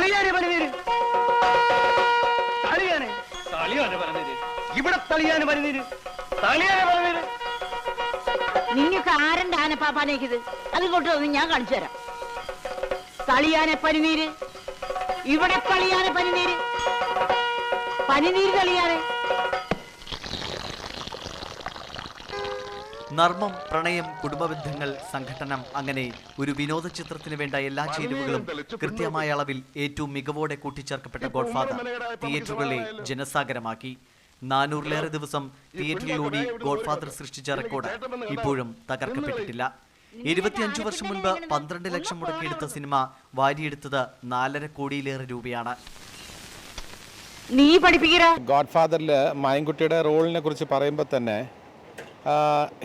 തളിയാനെ പനിനീര് തളിയാനെ. തളിയാനെ പനിനീര് ഇവിടെ തളിയാനെ തളിയാനെ നിങ്ങൾക്ക് ആരന്റെ ആനപ്പാപ്പാനേക്കിത് അത് കൊണ്ട് വന്ന് ഞാൻ കാണിച്ചു തരാം. തളിയാനെ പനിനീര്. ഇവിടെ തളിയാനെ പനിനീര്. പനിനീര് തളിയാനെ. നർമ്മം പ്രണയം കുടുംബബന്ധങ്ങൾ സംഘടനം അങ്ങനെ ഒരു വിനോദ ചിത്രത്തിന് വേണ്ട എല്ലാ ചേരുവകളും കൃത്യമായ അളവിൽ ഏറ്റവും മികവോടെ കൂട്ടിച്ചേർക്കപ്പെട്ട ഗോഡ്ഫാദർ തിയേറ്ററുകളെ ജനസാഗരമാക്കി. നാനൂറിലേറെ ദിവസം തിയേറ്ററിലൂടി ഗോഡ്ഫാദർ സൃഷ്ടിച്ച റെക്കോർഡ് ഇപ്പോഴും തകർക്കപ്പെട്ടിട്ടില്ല. ഇരുപത്തിയഞ്ചു വർഷം മുൻപ് പന്ത്രണ്ട് ലക്ഷം മുടക്കിയെടുത്ത സിനിമ വാരിയെടുത്തത് നാലര കോടിയിലേറെ രൂപയാണ്. നീ പഠിപ്പിക്കറ ഗോഡ് ഫാദറിൽ മായൻകുട്ടിയുടെ റോളിനെ കുറിച്ച് പറയുമ്പോൾ തന്നെ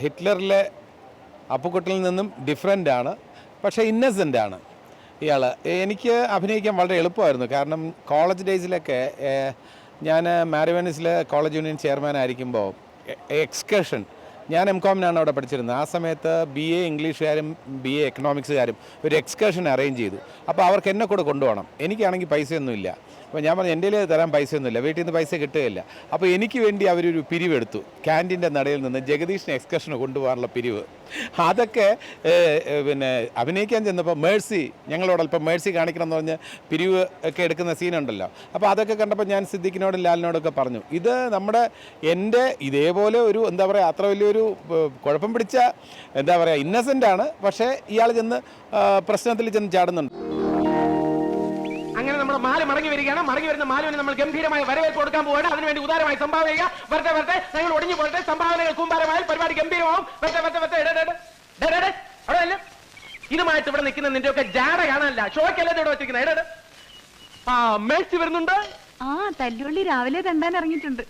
ഹിറ്റ്ലറിലെ അപ്പുക്കുട്ടിൽ നിന്നും ഡിഫറെന്റ് ആണ് പക്ഷേ ഇന്നസെന്റ് ആണ്. ഇയാൾ എനിക്ക് അഭിനയിക്കാൻ വളരെ എളുപ്പമായിരുന്നു. കാരണം കോളേജ് ഡേയ്സിലൊക്കെ ഞാൻ മാരിവനസിലെ കോളേജ് യൂണിയൻ ചെയർമാൻ ആയിരിക്കുമ്പോൾ എക്സ്കർഷൻ ഞാൻ എം കോമിനാണ് അവിടെ പഠിച്ചിരുന്നത്. ആ സമയത്ത് ബി എ ഇംഗ്ലീഷുകാരും ബി എ എക്കണോമിക്സുകാരും ഒരു എക്സ്കർഷൻ അറേഞ്ച് ചെയ്തു. അപ്പോൾ അവർക്ക് എന്നെ കൂടെ കൊണ്ടുപോകണം. എനിക്കാണെങ്കിൽ പൈസയൊന്നുമില്ല. അപ്പോൾ ഞാൻ പറഞ്ഞു എന്റെ തരാൻ തരാൻ പൈസയൊന്നുമില്ല. വീട്ടിൽ നിന്ന് പൈസ കിട്ടുകയില്ല. അപ്പോൾ എനിക്ക് വേണ്ടി അവരൊരു പിരിവെടുത്തു. ക്യാന്റീന്റെ നടയിൽ നിന്ന് ജഗദീഷിനെ എക്സ്കർഷന് കൊണ്ടുപോകാനുള്ള പിരിവ്. അതൊക്കെ പിന്നെ അഭിനയിക്കാൻ ചെന്നപ്പോൾ മേഴ്സി ഞങ്ങളോട് അല്പം മേഴ്സി കാണിക്കണം എന്ന് പറഞ്ഞ് പിരിവ് ഒക്കെ എടുക്കുന്ന സീനുണ്ടല്ലോ. അപ്പോൾ അതൊക്കെ കണ്ടപ്പോൾ ഞാൻ സിദ്ദിഖിനോടും ലാലിനോടൊക്കെ പറഞ്ഞു ഇത് നമ്മുടെ എന്റെ ഇതേപോലെ ഒരു എന്താ പറയുക അത്ര വലിയൊരു കുഴപ്പം പിടിച്ച എന്താ പറയുക ഇന്നസെന്റ് ആണ്. പക്ഷേ ഇയാൾ ചെന്ന് പ്രശ്നത്തിൽ ചെന്ന് ചാടുന്നുണ്ട്. മടങ്ങി വരികയാണ്. മടങ്ങി വരുന്ന മാലുവിന് നമ്മൾ ഗംഭീരമായ വരവേൽപ്പ് കൊടുക്കാൻ പോവുകയാണ്. അതിനുവേണ്ടി ഉദാരമായി സംഭാവന ചെയ്യുക. വരട്ടെ വരട്ടെ. ഞങ്ങൾ ഒടിഞ്ഞു പോകട്ടെ. സംഭാവനകൾ കൂമ്പാരമായാൽ പരിപാടി ഗംഭീരമാവും. വരട്ടെ വരട്ടെ വരട്ടെ. അവിടെ അല്ലേ ഇതുമായിട്ട് ഇവിടെ നിൽക്കുന്ന നിന്റെ ഒക്കെ ജാട കാണാനല്ല. ഷോക്കല്ലേ ഇവിടെ വെച്ചിരിക്കുന്നത്? എടേ. ആ മേഴ്സി വരുന്നുണ്ട്. ആ തല്ലുള്ളി രാവിലെ തണ്ടാൻ ഇറങ്ങിയിട്ടുണ്ട്.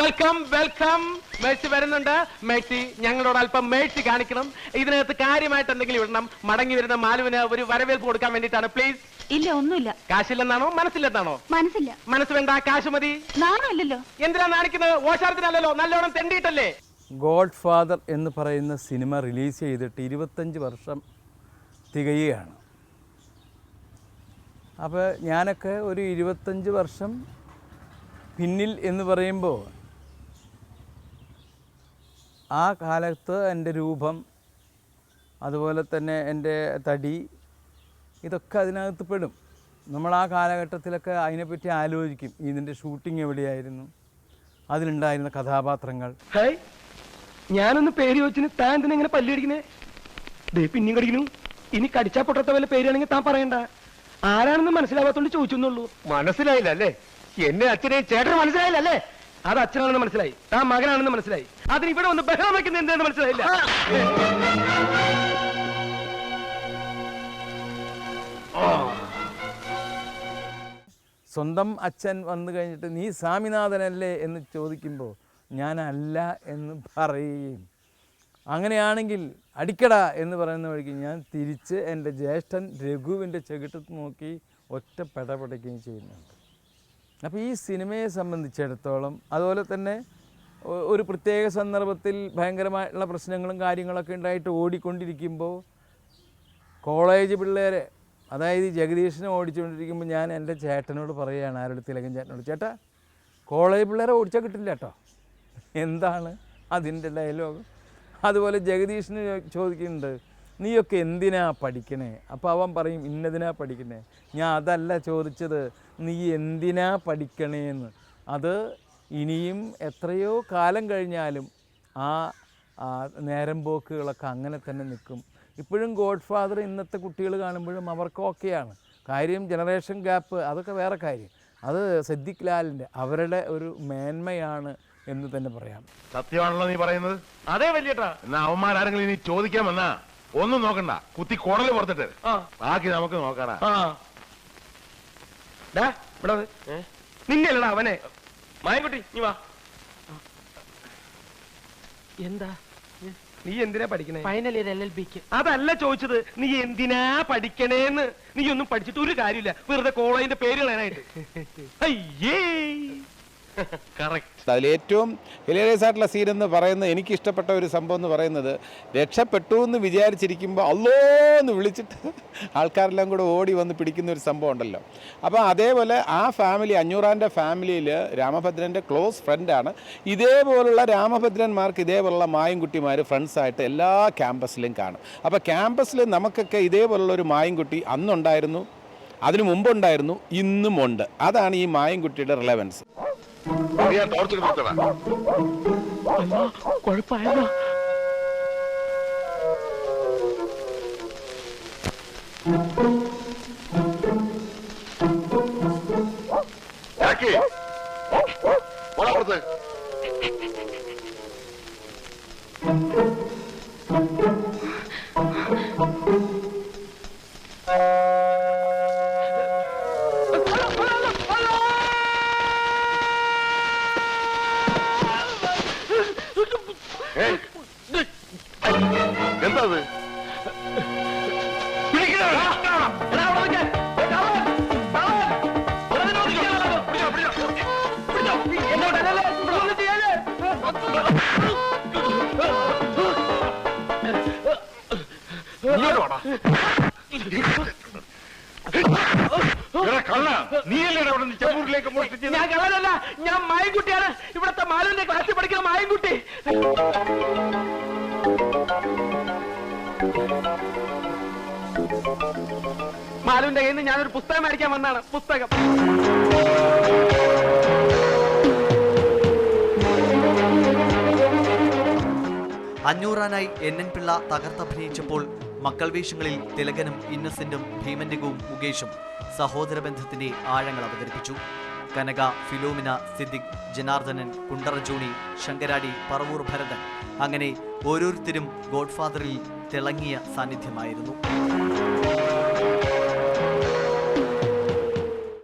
Welcome welcome. മേഴ്സി വരുന്നുണ്ട്. മേഴ്സി ഞങ്ങളോട് അല്പം മേഴ്സി കാണിക്കണം. ഇതിനകത്ത് കാര്യമായിട്ട് എന്തെങ്കിലും ഇടണം. മടങ്ങി വരുന്ന മാലുവിന് ഒരു വരവേൽപ്പ് കൊടുക്കാൻ വേണ്ടിയിട്ടാണ്. പ്ലീസ്. ഇല്ല ഒന്നുമില്ല. കാശില്ലെന്നാണോ? മനസ്സില്ലെന്നാണോ? മനസ്സില്ല. മനസ്സ് വേണ്ട കാശ് മതി. നാണമല്ലല്ലോ. എന്തിനാ നാണിക്കുന്നത്? ഓശാരത്തിനല്ലല്ലോ. നല്ലോണം തെണ്ടിയിട്ടല്ലേ? ഗോഡ് ഫാദർ എന്ന് പറയുന്ന സിനിമ റിലീസ് ചെയ്തിട്ട് ഇരുപത്തഞ്ച് വർഷം തികയുകയാണ്. അപ്പോൾ ഞാനൊക്കെ ഒരു ഇരുപത്തഞ്ച് വർഷം പിന്നിൽ എന്ന് പറയുമ്പോൾ ആ കാലത്ത് എന്റെ രൂപം അതുപോലെ തന്നെ എന്റെ തടി ഇതൊക്കെ അതിനകത്ത് പെടും. നമ്മൾ ആ കാലഘട്ടത്തിലൊക്കെ അതിനെപ്പറ്റി ആലോചിക്കും. ഇതിന്റെ ഷൂട്ടിംഗ് എവിടെയായിരുന്നു? അതിലുണ്ടായിരുന്ന കഥാപാത്രങ്ങൾ. ഹായ് ഞാനൊന്ന് പേര് ചോദിച്ചിന് താൻ എന്തിനാ ഇങ്ങനെ പല്ലിടിക്കുന്നേ. ദേ പിന്നെയും കടിക്കുന്നു. ഇനി കടിച്ചാ പൊട്ടത്ത വല്ല പേരാണെങ്കിൽ താൻ പറയണ്ട. ആരാണെന്ന് മനസ്സിലാവാത്തോണ്ട് ചോദിച്ചെന്നുള്ളൂ. മനസ്സിലായില്ല അല്ലേ എന്നെ അച്ഛനെയും ചേട്ടന് മനസ്സിലായില്ല അല്ലേ അത് അച്ഛനാണെന്ന് മനസ്സിലായി. താൻ മകനാണെന്ന് മനസ്സിലായി. അതിന് ഇവിടെ ഒന്ന് ബഹളം വെക്കുന്ന എന്താണെന്ന് മനസ്സിലായില്ല. സ്വന്തം അച്ഛൻ വന്നു കഴിഞ്ഞിട്ട് നീ സ്വാമിനാഥനല്ലേ എന്ന് ചോദിക്കുമ്പോൾ ഞാനല്ല എന്ന് പറയുകയും അങ്ങനെയാണെങ്കിൽ അടിക്കടാ എന്ന് പറയുന്ന വഴിക്ക് ഞാൻ തിരിച്ച് എന്റെ ജ്യേഷ്ഠൻ രഘുവിന്റെ ചെകിട്ടത്ത് നോക്കി ഒറ്റ പെടപെടയ്ക്കുകയും ചെയ്യുന്നുണ്ട് അപ്പോൾ ഈ സിനിമയെ സംബന്ധിച്ചിടത്തോളം അതുപോലെ തന്നെ ഒരു പ്രത്യേക സന്ദർഭത്തിൽ ഭയങ്കരമായിട്ടുള്ള പ്രശ്നങ്ങളും കാര്യങ്ങളൊക്കെ ഉണ്ടായിട്ട് ഓടിക്കൊണ്ടിരിക്കുമ്പോൾ കോളേജ് പിള്ളേരെ അതായത് ഈ ജഗദീഷിനെ ഓടിച്ചുകൊണ്ടിരിക്കുമ്പോൾ ഞാൻ എന്റെ ചേട്ടനോട് പറയുകയാണ് ആരുടെ തിലകൻ ചേട്ടനോട് ചേട്ടാ കോളേജ് പിള്ളേരെ ഓടിച്ചാൽ കിട്ടില്ല കേട്ടോ എന്താണ് അതിന്റെ ഡയലോഗ് അതുപോലെ ജഗദീഷിന് ചോദിക്കുന്നുണ്ട് നീയൊക്കെ എന്തിനാ പഠിക്കണേ? അപ്പോൾ അവൻ പറയും ഇന്നതിനാ പഠിക്കണേ. ഞാൻ അതല്ല ചോദിച്ചത് നീ എന്തിനാ പഠിക്കണേന്ന്? അത് ഇനിയും എത്രയോ കാലം കഴിഞ്ഞാലും ആ നേരം പോക്കുകളൊക്കെ അങ്ങനെ തന്നെ നിൽക്കും. ഇപ്പോഴും ഗോഡ് ഫാദർ ഇന്നത്തെ കുട്ടികൾ കാണുമ്പോഴും അവർക്ക് ഓക്കെയാണ്. കാര്യം ജനറേഷൻ ഗ്യാപ്പ് അതൊക്കെ വേറെ കാര്യം. അത് സിദ്ദിഖ് ലാലിന്റെ അവരുടെ ഒരു മേന്മയാണ് എന്ന് തന്നെ പറയാം. സത്യമാണല്ലോ നീ പറയുന്നത്? അതേ വലിയട്ടാ. എന്നാ അവന്മാരാരെങ്കിലും ഇനി ചോദിക്കാൻ വന്നാ ഒന്നും നോക്കണ്ട. കുത്തി കുടൽ പുറത്തിട്ട്. ആ. ബാക്കി നമുക്ക് നോക്കാടാ. നിന്നെയല്ലടാ അവനെ. മായൻകുട്ടി നീ വാ. എന്താ? നീ എന്തിനാ പഠിക്കണേ? ഫൈനൽ ഇയർ എൽ എൽ ബിക്ക് അതല്ല ചോദിച്ചത് നീ എന്തിനാ പഠിക്കണേന്ന്? നീ ഒന്നും പഠിച്ചിട്ട് ഒരു കാര്യമില്ല. വെറുതെ കോളേജിന്റെ പേര് കളയാനായിട്ട് അയ്യേ! അതിൽ ഏറ്റവും ഹിലേറിയസ് ആയിട്ടുള്ള സീൻ എന്ന് പറയുന്നത് എനിക്ക് ഇഷ്ടപ്പെട്ട ഒരു സംഭവം എന്ന് പറയുന്നത് രക്ഷപ്പെട്ടു എന്ന് വിചാരിച്ചിരിക്കുമ്പോൾ അല്ലോ എന്ന് വിളിച്ചിട്ട് ആൾക്കാരെല്ലാം കൂടെ ഓടി വന്ന് പിടിക്കുന്ന ഒരു സംഭവം ഉണ്ടല്ലോ. അപ്പോൾ അതേപോലെ ആ ഫാമിലി അഞ്ഞൂറാന്റെ ഫാമിലിയിൽ രാമഭദ്രന്റെ ക്ലോസ് ഫ്രണ്ടാണ് ഇതേപോലുള്ള രാമഭദ്രന്മാർക്ക് ഇതേപോലുള്ള മായൻകുട്ടിമാർ ഫ്രണ്ട്സായിട്ട് എല്ലാ ക്യാമ്പസിലും കാണും. അപ്പോൾ ക്യാമ്പസിൽ നമുക്കൊക്കെ ഇതേപോലുള്ള ഒരു മായൻകുട്ടി അന്നുണ്ടായിരുന്നു അതിനു മുമ്പുണ്ടായിരുന്നു ഇന്നും ഉണ്ട് അതാണ് ഈ മായൻകുട്ടിയുടെ റിലവൻസ് ഞാൻ ടോർച്ച് നിർത്തടാ കുഴപ്പമായല്ലോ ജാക്കി കള്ള. നീയല്ലേ അവിടെ നിന്ന് ചെമ്പൂരിലേക്ക് മോഷ്ടിച്ചത്? ഞാൻ കള്ളനല്ല ഞാൻ മായൻകുട്ടിയാണ്. ഇവിടത്തെ മാലുവിന്റെ ക്ലാസ്സിൽ പഠിക്കുന്ന മായൻകുട്ടി. മാലുവിന്റെ കയ്യിൽ നിന്ന് ഞാനൊരു പുസ്തകം മേടിക്കാൻ വന്നാണ് പുസ്തകം. അഞ്ഞൂറാനായി എൻ എൻ പിള്ള തകർത്തഭിനയിച്ചപ്പോൾ മക്കൾ വേഷങ്ങളിൽ തിലകനും ഇന്നസെന്റും ഭീമന്റികവും മുകേഷും സഹോദര ബന്ധത്തിന്റെ ആഴങ്ങൾ അവതരിപ്പിച്ചു. കനക ഫിലോമിന സിദ്ദിഖ് ജനാർദ്ദനൻ കുണ്ടറ ജോണി ശങ്കരാടി പറവൂർ ഭരതൻ. അങ്ങനെ ഓരോരുത്തരും ഗോഡ്ഫാദറിൽ തിളങ്ങിയ സാന്നിധ്യമായിരുന്നു.